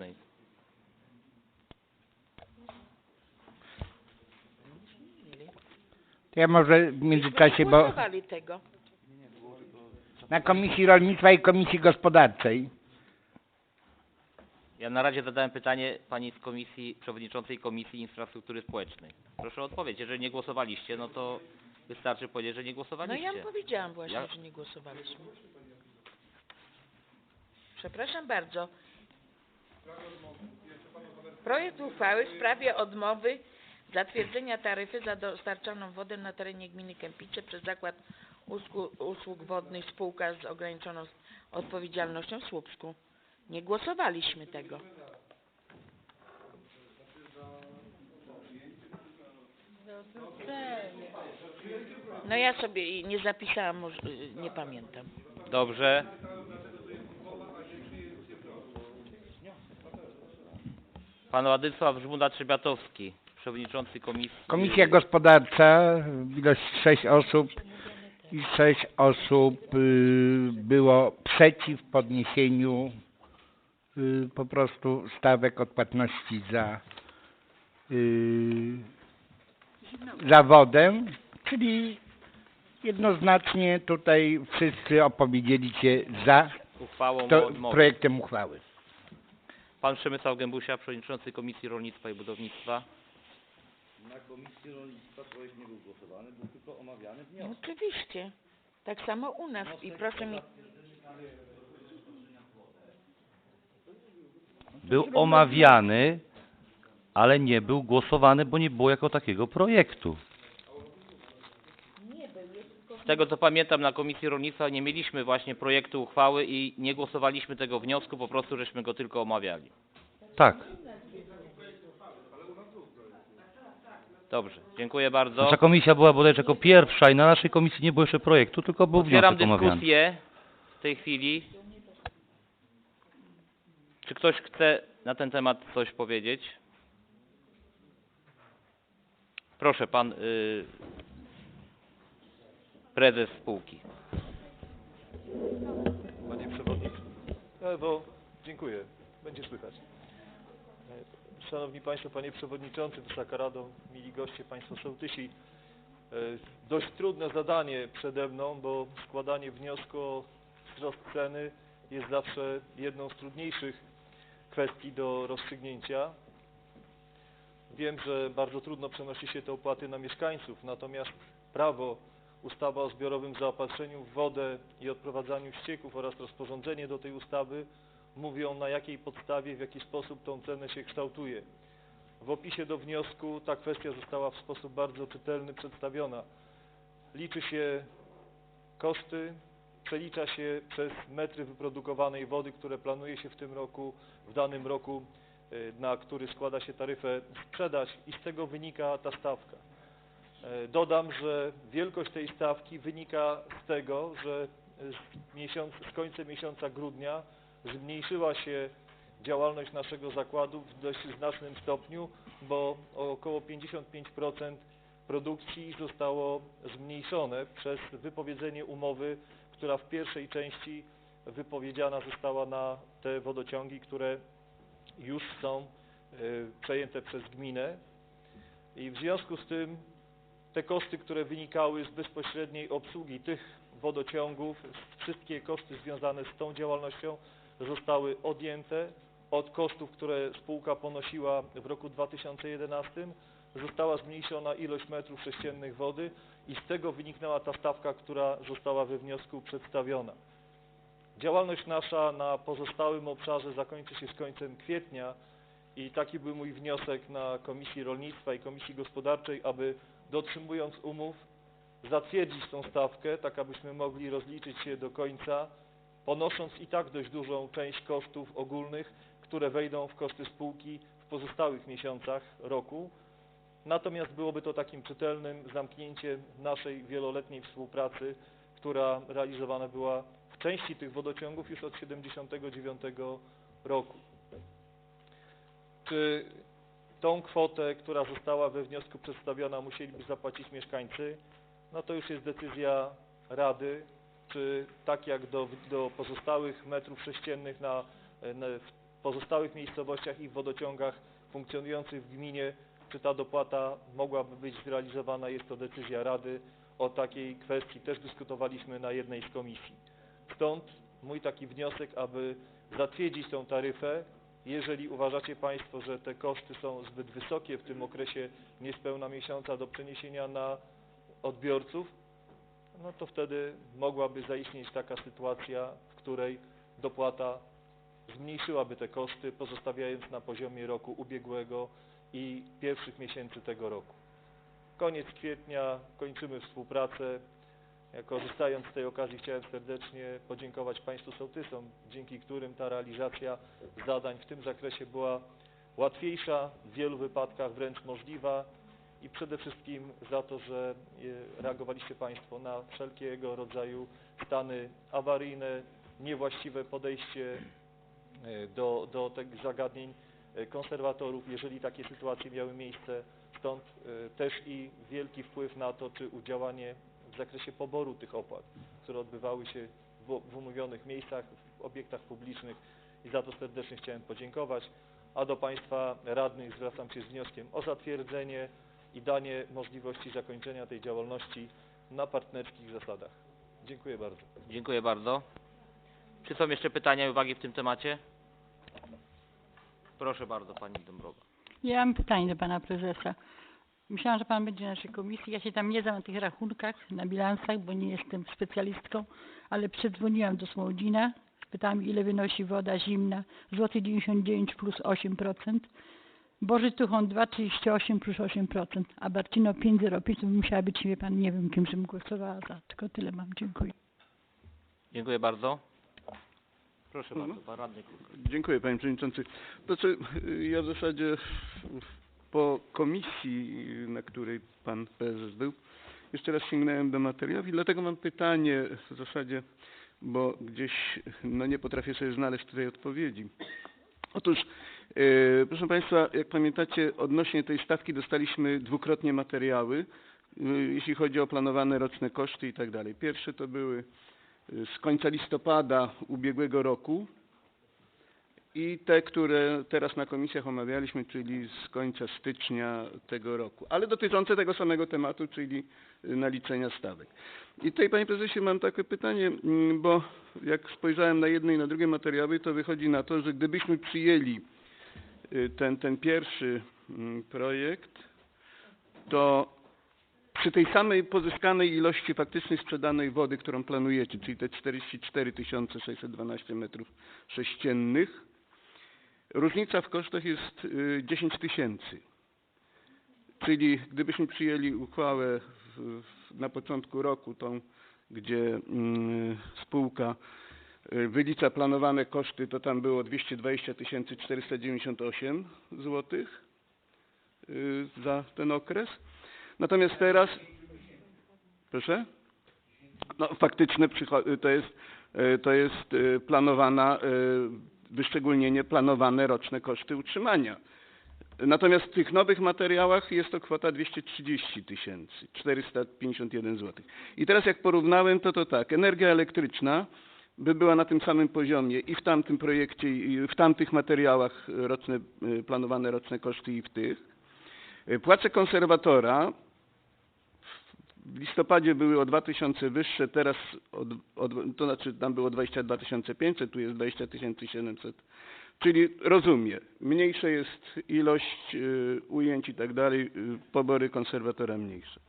społecznej. To ja może w międzyczasie, bo Głosowali tego. na Komisji Rolnictwa i Komisji Gospodarczej Ja na razie zadałem pytanie pani z komisji, przewodniczącej Komisji Infrastruktury Społecznej. Proszę o odpowiedź. Jeżeli nie głosowaliście, no to wystarczy powiedzieć, że nie No głosowaliście. ja powiedziałam właśnie, Ja- że nie głosowaliśmy. Przepraszam bardzo. Projekt uchwały w sprawie odmowy zatwierdzenia taryfy za dostarczaną wodę na terenie gminy Kępice przez Zakład Usług, Wodnych Spółka z ograniczoną odpowiedzialnością w Słupsku. Nie głosowaliśmy tego. No ja sobie nie zapisałam, nie pamiętam. Dobrze. Pan Władysław Żmuna-Trzebiatowski, przewodniczący komisji. Komisja Gospodarcza, ilość sześć osób i sześć osób y, było przeciw podniesieniu y, po prostu stawek odpłatności za, y, za wodę, czyli jednoznacznie tutaj wszyscy opowiedzieli się za uchwałą to, projektem uchwały. Pan Przemysław Gębusia, przewodniczący Komisji Rolnictwa i Budownictwa. Na Komisji Rolnictwa projekt nie był głosowany, był tylko omawiany No, wniosek. oczywiście. Tak samo u nas i proszę mi Był omawiany, ale nie był głosowany, bo nie było jako takiego projektu. Z tego co pamiętam na Komisji Rolnictwa nie mieliśmy właśnie projektu uchwały i nie głosowaliśmy tego wniosku, po prostu żeśmy go tylko omawiali. Tak. Dobrze, dziękuję bardzo. Nasza komisja była bodajże jako pierwsza i na naszej komisji nie było jeszcze projektu, tylko był Otwieram wniosek omawiany. dyskusję w tej chwili. Czy ktoś chce na ten temat coś powiedzieć? Proszę, pan y, prezes spółki. Panie Przewodniczący. Bo dziękuję. Będzie słychać. Szanowni Państwo, Panie Przewodniczący, Wysoka Rado, mili goście, Państwo sołtysi. E, Dość trudne zadanie przede mną, bo składanie wniosku o wzrost ceny jest zawsze jedną z trudniejszych kwestii do rozstrzygnięcia. Wiem, że bardzo trudno przenosi się te opłaty na mieszkańców, natomiast prawo ustawa o zbiorowym zaopatrzeniu w wodę i odprowadzaniu ścieków oraz rozporządzenie do tej ustawy mówią na jakiej podstawie, w jaki sposób tą cenę się kształtuje. W opisie do wniosku ta kwestia została w sposób bardzo czytelny przedstawiona. Liczy się koszty, przelicza się przez metry wyprodukowanej wody, które planuje się w tym roku, w danym roku, y, na który składa się taryfę sprzedać i z tego wynika ta stawka. E, Dodam, że wielkość tej stawki wynika z tego, że z, miesiąc, z końcem miesiąca grudnia zmniejszyła się działalność naszego zakładu w dość znacznym stopniu, bo około 55% produkcji zostało zmniejszone przez wypowiedzenie umowy, która w pierwszej części wypowiedziana została na te wodociągi, które już są e, przejęte przez gminę. I w związku z tym te koszty, które wynikały z bezpośredniej obsługi tych wodociągów, wszystkie koszty związane z tą działalnością zostały odjęte od kosztów, które spółka ponosiła w roku 2011. Została zmniejszona ilość metrów sześciennych wody i z tego wyniknęła ta stawka, która została we wniosku przedstawiona. Działalność nasza na pozostałym obszarze zakończy się z końcem kwietnia i taki był mój wniosek na Komisji Rolnictwa i Komisji Gospodarczej, aby dotrzymując umów zatwierdzić tą stawkę, tak abyśmy mogli rozliczyć się do końca, ponosząc i tak dość dużą część kosztów ogólnych, które wejdą w koszty spółki w pozostałych miesiącach roku. Natomiast byłoby to takim czytelnym zamknięciem naszej wieloletniej współpracy, która realizowana była w części tych wodociągów już od 1979 roku. Czy tą kwotę, która została we wniosku przedstawiona, musieliby zapłacić mieszkańcy? No to już jest decyzja Rady, czy tak jak do, do pozostałych metrów sześciennych na, na, w pozostałych miejscowościach i w wodociągach funkcjonujących w gminie, czy ta dopłata mogłaby być zrealizowana, jest to decyzja Rady. O takiej kwestii też dyskutowaliśmy na jednej z komisji. Stąd mój taki wniosek, aby zatwierdzić tą taryfę, jeżeli uważacie Państwo, że te koszty są zbyt wysokie w tym okresie niespełna miesiąca do przeniesienia na odbiorców, no to wtedy mogłaby zaistnieć taka sytuacja, w której dopłata zmniejszyłaby te koszty, pozostawiając na poziomie roku ubiegłego i pierwszych miesięcy tego roku. Koniec kwietnia, kończymy współpracę. Korzystając z tej okazji chciałem serdecznie podziękować Państwu sołtysom, dzięki którym ta realizacja zadań w tym zakresie była łatwiejsza, w wielu wypadkach wręcz możliwa i przede wszystkim za to, że e, reagowaliście Państwo na wszelkiego rodzaju stany awaryjne, niewłaściwe podejście e, do, do tych zagadnień e, konserwatorów, jeżeli takie sytuacje miały miejsce. Stąd też i wielki wpływ na to, czy udziałanie zakresie poboru tych opłat, które odbywały się w, w umówionych miejscach, w obiektach publicznych i za to serdecznie chciałem podziękować. A do Państwa radnych zwracam się z wnioskiem o zatwierdzenie i danie możliwości zakończenia tej działalności na partnerskich zasadach. Dziękuję bardzo. Dziękuję bardzo. Czy są jeszcze pytania i uwagi w tym temacie? Proszę bardzo, Pani Dąbrowa. Ja mam pytanie do pana prezesa. Myślałam, że pan będzie na naszej komisji. Ja się tam nie znam na tych rachunkach, na bilansach, bo nie jestem specjalistką, ale przedzwoniłam do Smołdzina, spytałam ile wynosi woda zimna, złoty 99 plus 8%, Boży Tuchon 2,38 plus 8%, a Barcino 5,05 to by musiała być, wie pan, nie wiem kim, żebym głosowała za. Tylko tyle mam, dziękuję. Dziękuję bardzo. Proszę Mhm. bardzo, Pan Radny. Dziękuję Panie Przewodniczący. Znaczy, ja w zasadzie po komisji, na której Pan Prezes był, jeszcze raz sięgnąłem do materiałów i dlatego mam pytanie w zasadzie, bo gdzieś no nie potrafię sobie znaleźć tutaj odpowiedzi. Otóż, y, proszę Państwa, jak pamiętacie, odnośnie tej stawki dostaliśmy dwukrotnie materiały, y, jeśli chodzi o planowane roczne koszty i tak dalej. Pierwsze to były y, z końca listopada ubiegłego roku, i te, które teraz na komisjach omawialiśmy, czyli z końca stycznia tego roku, ale dotyczące tego samego tematu, czyli y, naliczenia stawek. I tutaj, panie prezesie, mam takie pytanie, mm, bo jak spojrzałem na jedne i na drugie materiały, to wychodzi na to, że gdybyśmy przyjęli y, ten, ten pierwszy mm, projekt, to przy tej samej pozyskanej ilości faktycznie sprzedanej wody, którą planujecie, czyli te 44 612 metrów sześciennych, różnica w kosztach jest y, 10 tysięcy. Czyli gdybyśmy przyjęli uchwałę w, na początku roku, tą, gdzie mm, spółka y, wylicza planowane koszty, to tam było 220 498 złotych y, za ten okres. Natomiast teraz, proszę? No faktyczne to jest, y, to jest y, planowana, y, wyszczególnienie planowane roczne koszty utrzymania. Natomiast w tych nowych materiałach jest to kwota 230 tysięcy, 451 zł. I teraz jak porównałem, to to tak, energia elektryczna by była na tym samym poziomie i w tamtym projekcie, i w tamtych materiałach roczne, planowane roczne koszty i w tych. Płace konserwatora w listopadzie były o 2000 wyższe, teraz od, od, to znaczy tam było 22 500, tu jest 20 700. Czyli rozumie, mniejsza jest ilość y, ujęć i tak dalej, y, pobory konserwatora mniejsze.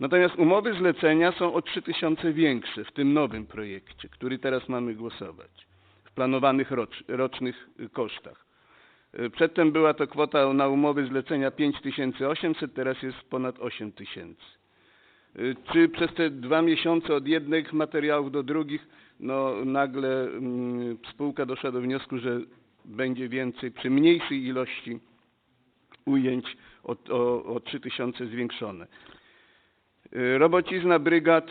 Natomiast umowy zlecenia są o 3000 większe w tym nowym projekcie, który teraz mamy głosować, w planowanych rocz, rocznych y, kosztach. Y, Przedtem była to kwota na umowy zlecenia 5800, teraz jest ponad 8000. Y, Czy przez te dwa miesiące od jednych materiałów do drugich, no nagle mm, spółka doszła do wniosku, że będzie więcej przy mniejszej ilości ujęć o, o, o 3000 zwiększone. Y, Robocizna brygad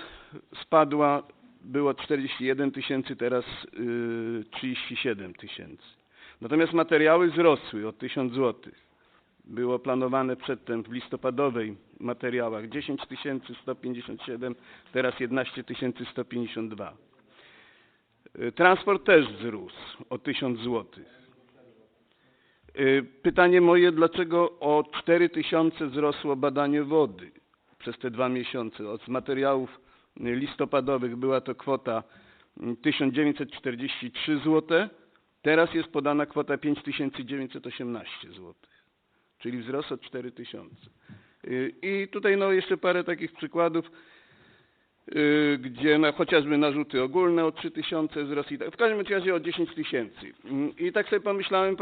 spadła, było 41 tysięcy, teraz y, 37 tysięcy. Natomiast materiały wzrosły o 1000 złotych było planowane przedtem w listopadowej materiałach 10 157, teraz 11 152. Y, Transport też wzrósł o 1000 zł. Y, Pytanie moje, dlaczego o 4 tysiące wzrosło badanie wody przez te dwa miesiące? Od materiałów listopadowych była to kwota y, 1943 zł, teraz jest podana kwota 5918 zł, czyli wzrost o 4 tysiące. Y, I tutaj no jeszcze parę takich przykładów, y, gdzie na, chociażby narzuty ogólne o 3 tysiące wzrost i tak, w każdym razie o 10 tysięcy. Y, I tak sobie pomyślałem, panie